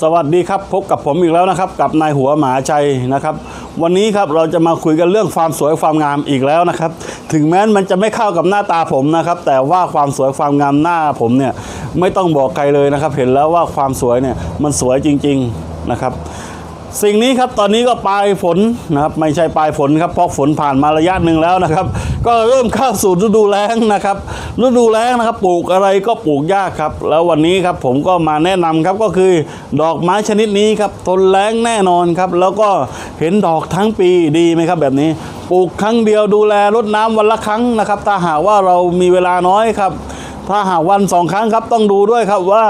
สวัสดีครับพบกับผมอีกแล้วนะครับ กับนายหัวหมาชัยนะครับ วันนี้ครับเราจะมาคุยกันเรื่องความสวยความงามอีกแล้วนะครับ ถึงแม้มันจะไม่เข้ากับหน้าตาผมนะครับ แต่ว่าความสวยความงามหน้าผมเนี่ยไม่ต้องบอกใครเลยนะครับ เห็นแล้วว่าความสวยเนี่ยมันสวยจริง ๆนะครับ สิ่งนี้ครับตอนนี้ก็ปลายฝนนะครับไม่ใช่ปลายฝนครับเพราะฝนผ่านมาระยะหนึ่งแล้วนะครับ ก็เริ่มเข้าสู่ฤดูแล้งนะครับฤดูแล้งนะครับ ปลูกอะไรก็ปลูกยากครับ แล้ววันนี้ครับผมก็มาแนะนำครับก็คือดอกไม้ชนิดนี้ครับทนแล้งแน่นอนครับ แล้วก็เห็นดอกทั้งปีดีไหมครับ แบบนี้ปลูกครั้งเดียวดูแลรดน้ำวันละครั้งนะครับถ้าหากว่าเรามีเวลาน้อยครับ ถ้าหากวันสองครั้งครับต้องดูด้วยครับว่า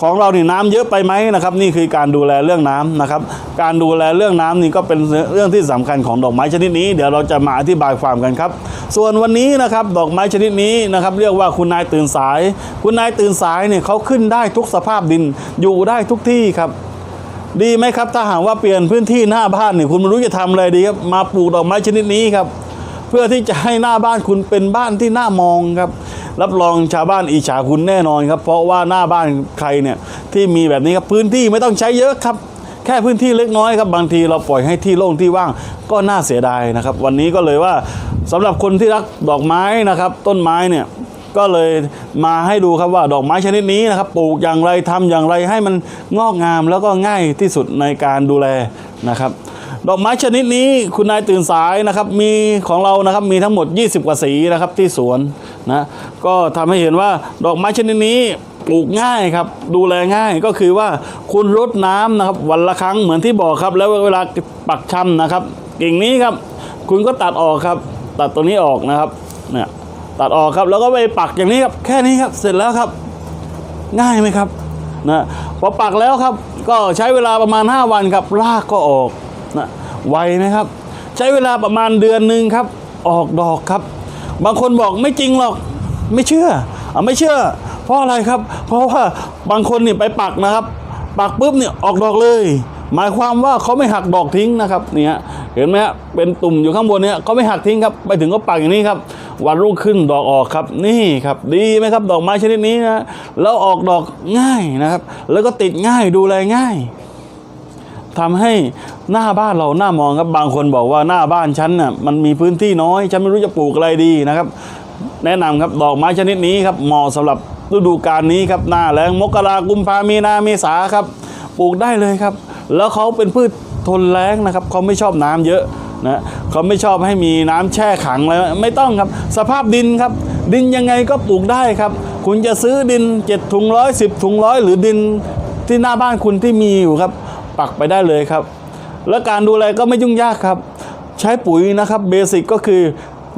ของเรานี่น้ำเยอะไปไหมนะครับนี่คือการดูแลเรื่องน้ำนะครับการดูแลเรื่องน้ำนี่ก็เป็นเรื่องที่สำคัญของดอกไม้ชนิดนี้ เดี๋ยวเราจะมาอธิบายความกันครับ ส่วนวันนี้นะครับดอกไม้ชนิดนี้นะครับเรียกว่าคุณนายตื่นสาย คุณนายตื่นสายเนี่ยเขาขึ้นได้ทุกสภาพดินอยู่ได้ทุกที่ครับดีไหมครับถ้าหากว่าเปลี่ยนพื้นที่หน้าบ้านเนี่ยคุณไม่รู้จะทำอะไรดีครับมาปลูกดอกไม้ชนิดนี้ครับ เพื่อที่จะให้หน้าบ้านคุณเป็นบ้านที่น่ามองครับ รับรองชาวบ้านอิจฉาคุณแน่นอนครับ เพราะว่าหน้าบ้านใครเนี่ยที่มีแบบนี้ครับพื้นที่ไม่ต้องใช้เยอะครับ แค่พื้นที่เล็กน้อยครับบางทีเราปล่อยให้ที่โล่งที่ว่างก็น่าเสียดายนะครับ วันนี้ก็เลยว่าสำหรับคนที่รักดอกไม้นะครับ ต้นไม้เนี่ยก็เลยมาให้ดูครับว่าดอกไม้ชนิดนี้นะครับปลูกอย่างไรทำอย่างไรให้มันงอกงามแล้วก็ง่ายที่สุดในการดูแลนะครับ ดอกไม้ชนิดนี้คุณนายตื่นสายนะครับ มีของเรานะครับมีทั้งหมด 20 กว่าสีนะครับที่สวนนะก็ทำให้เห็นว่าดอกไม้ชนิดนี้ปลูกง่ายครับ ดูแลง่ายก็คือว่าคุณรดน้ำนะครับ วันละครั้งเหมือนที่บอกครับ แล้วเวลาปักชำนะครับกิ่งนี้ครับ คุณก็ตัดออกครับ ตัดตัวนี้ออกนะครับเนี่ยตัดออกครับแล้วก็ไปปักอย่างนี้ครับแค่นี้ครับเสร็จแล้วครับ ง่ายไหมครับนะพอปักแล้วครับ ก็ใช้เวลาประมาณ 5 วันครับรากก็ออก ไวไหมครับ ใช้เวลาประมาณเดือนหนึ่งครับ ออกดอกครับ บางคนบอกไม่จริงหรอกไม่เชื่ออะไม่เชื่อ เพราะอะไรครับ เพราะว่าบางคนเนี่ยไปปักนะครับ ปักปุ๊บเนี่ยออกดอกเลย หมายความว่าเขาไม่หักดอกทิ้งนะครับเนี่ยเห็นไหมฮะเป็นตุ่มอยู่ข้างบนเนี่ยเขาไม่หักทิ้งครับไปถึงก็ปักอย่างนี้ครับวันรุ่งขึ้นดอกออกครับนี่ครับ ดีไหมครับ ดอกไม้ชนิดนี้นะแล้วออกดอกง่ายนะครับ แล้วก็ติดง่ายดูแลง่าย ทำให้หน้าบ้านเราหน้ามองครับบางคนบอกว่าหน้าบ้านฉันน่ะมันมีพื้นที่น้อยฉันไม่รู้จะปลูกอะไรดีนะครับ แนะนำครับดอกไม้ชนิดนี้ครับเหมาะสำหรับฤดูกาลนี้ครับหน้าแล้งมกรากุมภามีนาเมษาครับปลูกได้เลยครับ แล้วเขาเป็นพืชทนแล้งนะครับเขาไม่ชอบน้ำเยอะนะเขาไม่ชอบให้มีน้ำแช่ขังเลยไม่ต้องครับ สภาพดินครับ ดินยังไงก็ปลูกได้ครับ คุณจะซื้อดิน7ถุงร้อยสิบถุงร้อยหรือดินที่หน้าบ้านคุณที่มีอยู่ครับ ปักไปได้เลยครับ แล้วการดูแลก็ไม่ยุ่งยากครับ ใช้ปุ๋ยนะครับเบสิกก็คือ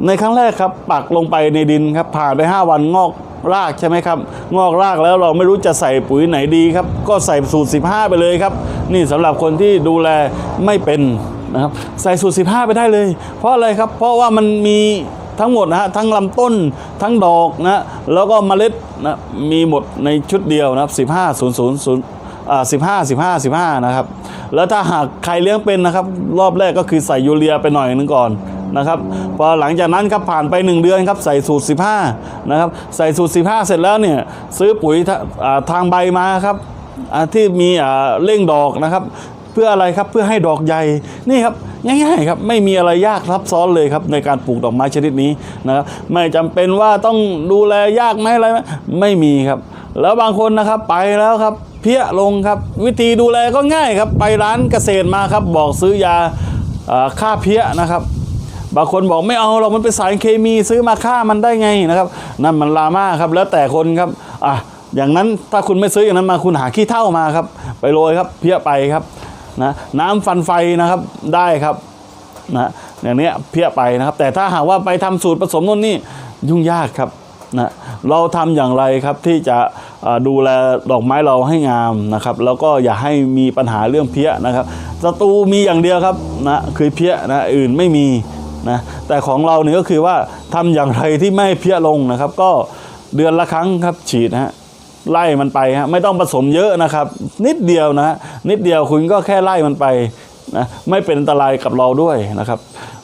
ในครั้งแรกครับ ปักลงไปในดินครับผ่านไป 5 วันงอกรากใช่ไหมครับ งอกรากแล้วเราไม่รู้จะใส่ปุ๋ยไหนดีครับ ก็ใส่สูตร 15 ไปเลยครับ นี่สำหรับคนที่ดูแลไม่เป็นนะครับใส่สูตร 15 ไปได้เลย เพราะอะไรครับ เพราะว่ามันมีทั้งหมดนะฮะทั้งลำต้นทั้งดอกนะแล้วก็เมล็ดนะมีหมดในชุดเดียวนะครับ 15 0 0 0 สิบห้าสิบห้าสิบห้านะครับ แล้วถ้าหากใครเลี้ยงเป็นนะครับ รอบแรกก็คือใส่ยูเรียไปหน่อยนึงก่อนนะครับพอหลังจากนั้นครับผ่านไป 1 เดือนครับใส่สูตร 15นะครับใส่สูตร 15 เสร็จแล้วเนี่ยซื้อปุ๋ยทาอ่าทางใบมาครับที่มีอ่าเร่งดอกนะครับ เพื่ออะไรครับเพื่อให้ดอกใหญ่นี่ครับง่ายๆครับไม่มีอะไรยากซับซ้อนเลยครับในการปลูกดอกไม้ชนิดนี้นะครับไม่จำเป็นว่าต้องดูแลยากไหมอะไรไหมไม่มีครับ แล้วบางคนนะครับไปแล้วครับ เพี้ยลงครับ วิธีดูแลก็ง่ายครับ ไปร้านเกษตรมาครับ บอกซื้อยาฆ่าเพี้ยนะครับ บางคนบอกไม่เอาหรอกมันเป็นสารเคมีซื้อมาฆ่ามันได้ไงนะครับ นั่นมันลาม่าครับแล้วแต่คนครับอะอย่างนั้นถ้าคุณไม่ซื้ออย่างนั้นมาคุณหาขี้เท่ามาครับ ไปโรยครับเพี้ยไปครับนะน้ำฟันไฟนะครับได้ครับนะอย่างเนี้ยเพี้ยไปนะครับ แต่ถ้าหากว่าไปทำสูตรผสมนู่นนี่ยุ่งยากครับ นะเราทำอย่างไรครับที่จะดูแลดอกไม้เราให้งามนะครับ แล้วก็อย่าให้มีปัญหาเรื่องเพี้ยนะครับศัตรูมีอย่างเดียวครับนะคือเพี้ยนะอื่นไม่มีนะแต่ของเราเนี่ยก็คือว่าทำอย่างไรที่ไม่เพี้ยลงนะครับ ก็เดือนละครั้งครับฉีดนะฮะไล่มันไปฮะไม่ต้องผสมเยอะนะครับ นิดเดียวนะนิดเดียวคุณก็แค่ไล่มันไป นะไม่เป็นอันตรายกับเราด้วยนะครับ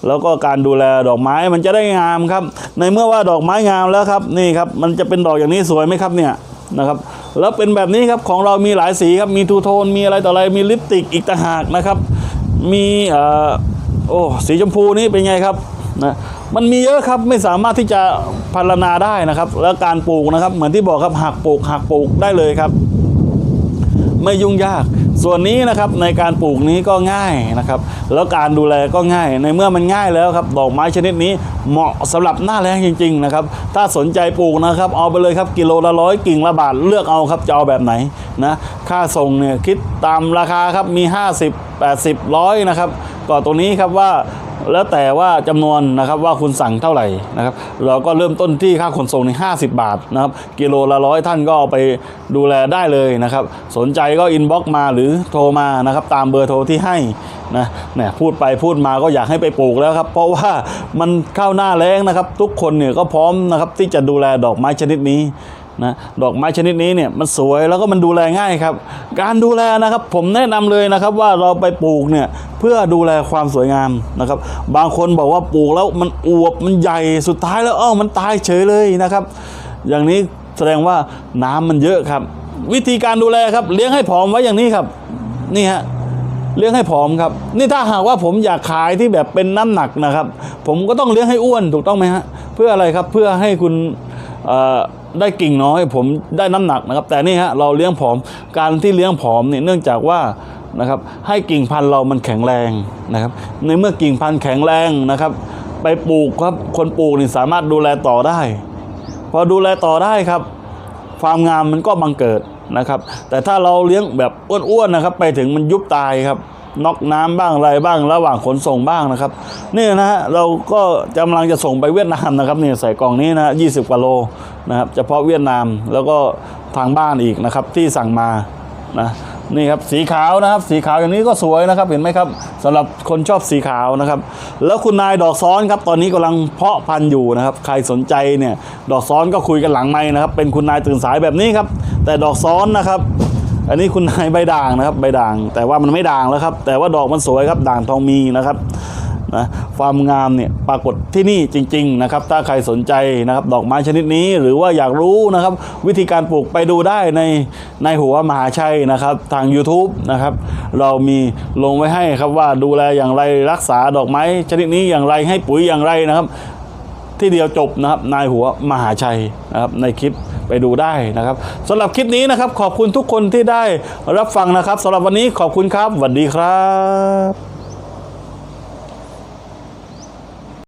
แล้วก็การดูแลดอกไม้มันจะได้งามครับ ในเมื่อว่าดอกไม้งามแล้วครับนี่ครับมันจะเป็นดอกอย่างนี้สวยไหมครับเนี่ยนะครับแล้วเป็นแบบนี้ครับของเรามีหลายสีครับมีทูโทนมีอะไรต่ออะไรมีลิปสติกอีกต่างหากนะครับ มีเอ่อโอ้สีชมพูนี่เป็นไงครับนะมันมีเยอะครับไม่สามารถที่จะพรรณนาได้นะครับ แล้วการปลูกนะครับ เหมือนที่บอกครับหักปลูกหักปลูกได้เลยครับ ไม่ยุ่งยาก ส่วนนี้นะครับในการปลูกนี้ก็ง่ายนะครับ แล้วการดูแลก็ง่าย ในเมื่อมันง่ายแล้วครับดอกไม้ชนิดนี้เหมาะสำหรับหน้าแล้งจริง ๆ นะครับ ถ้าสนใจปลูกนะครับ เอาไปเลยครับกิโลละร้อยกิ่งละบาทเลือกเอาครับจะเอาแบบไหนนะค่าส่งเนี่ยคิดตามราคาครับมี 50 80ร้อยนะครับก็ตรงนี้ครับว่า แล้วแต่ว่าจำนวนนะครับว่าคุณสั่งเท่าไหร่นะครับ เราก็เริ่มต้นที่ค่าขนส่งใน50 บาทนะครับกิโลละร้อยท่านก็ไปดูแลได้เลยนะครับ สนใจก็อินบ็อกมาหรือโทรมานะครับ ตามเบอร์โทรที่ให้นะเนี่ยพูดไปพูดมาก็อยากให้ไปปลูกแล้วครับ เพราะว่ามันเข้าหน้าแล้งนะครับ ทุกคนเนี่ยก็พร้อมนะครับที่จะดูแลดอกไม้ชนิดนี้ นะดอกไม้ชนิดนี้เนี่ยมันสวยแล้วก็มันดูแลง่ายครับ การดูแลนะครับผมแนะนำเลยนะครับว่าเราไปปลูกเนี่ยเพื่อดูแลความสวยงามนะครับ บางคนบอกว่าปลูกแล้วมันอวบมันใหญ่สุดท้ายแล้วอ้าวมันตายเฉยเลยนะครับ อย่างนี้แสดงว่าน้ำมันเยอะครับ วิธีการดูแลครับ เลี้ยงให้ผอมไว้อย่างนี้ครับ นี่ฮะเลี้ยงให้ผอมครับ นี่ถ้าหากว่าผมอยากขายที่แบบเป็นน้ำหนักนะครับ ผมก็ต้องเลี้ยงให้อ้วนถูกต้องไหมฮะเพื่ออะไรครับเพื่อให้คุณ ได้กิ่งน้อยผมได้น้ำหนักนะครับ แต่นี่ฮะเราเลี้ยงผอมการที่เลี้ยงผอมเนี่ยเนื่องจากว่านะครับให้กิ่งพันธุ์เรามันแข็งแรงนะครับ ในเมื่อกิ่งพันธุ์แข็งแรงนะครับ ไปปลูกครับคนปลูกนี่สามารถดูแลต่อได้ พอดูแลต่อได้ครับ ความงามมันก็บังเกิดนะครับ แต่ถ้าเราเลี้ยงแบบอ้วนๆนะครับ ไปถึงมันยุบตายครับ นอกน้ำบ้างอะไรบ้างระหว่างขนส่งบ้างนะครับนี่นะฮะเราก็กำลังจะส่งไปเวียดนามนะครับเนี่ยใส่กล่องนี้นะยี่สิบกว่าโลนะครับเฉพาะเวียดนามแล้วก็ทางบ้านอีกนะครับที่สั่งมานะนี่ครับสีขาวนะครับ สีขาวอย่างนี้ก็สวยนะครับเห็นไหมครับสำหรับคนชอบสีขาวนะครับ แล้วคุณนายดอกซ้อนครับตอนนี้กำลังเพาะพันธุ์อยู่นะครับ ใครสนใจเนี่ยดอกซ้อนก็คุยกันหลังไม้นะครับ เป็นคุณนายตื่นสายแบบนี้ครับ แต่ดอกซ้อนนะครับ อันนี้คุณนายใบด่างนะครับ ใบด่าง แต่ว่ามันไม่ด่างแล้วครับ แต่ว่าดอกมันสวยครับ ด่างทองมีนะครับนะความงามเนี่ยปรากฏที่นี่จริง ๆ นะครับ ถ้าใครสนใจนะครับ ดอกไม้ชนิดนี้หรือว่าอยากรู้นะครับ วิธีการปลูกไปดูได้ในในหัวมหาชัยนะครับ ทาง YouTube นะครับ เรามีลงไว้ให้ครับว่าดูแลอย่างไรรักษาดอกไม้ชนิดนี้อย่างไรให้ปุ๋ยอย่างไรนะครับ ที่เดียวจบนะครับนายหัวมหาชัยนะครับในคลิป ไปดูได้นะครับสำหรับคลิปนี้นะครับ ขอบคุณทุกคนที่ได้รับฟังนะครับสำหรับวันนี้ขอบคุณครับสวัสดีครับ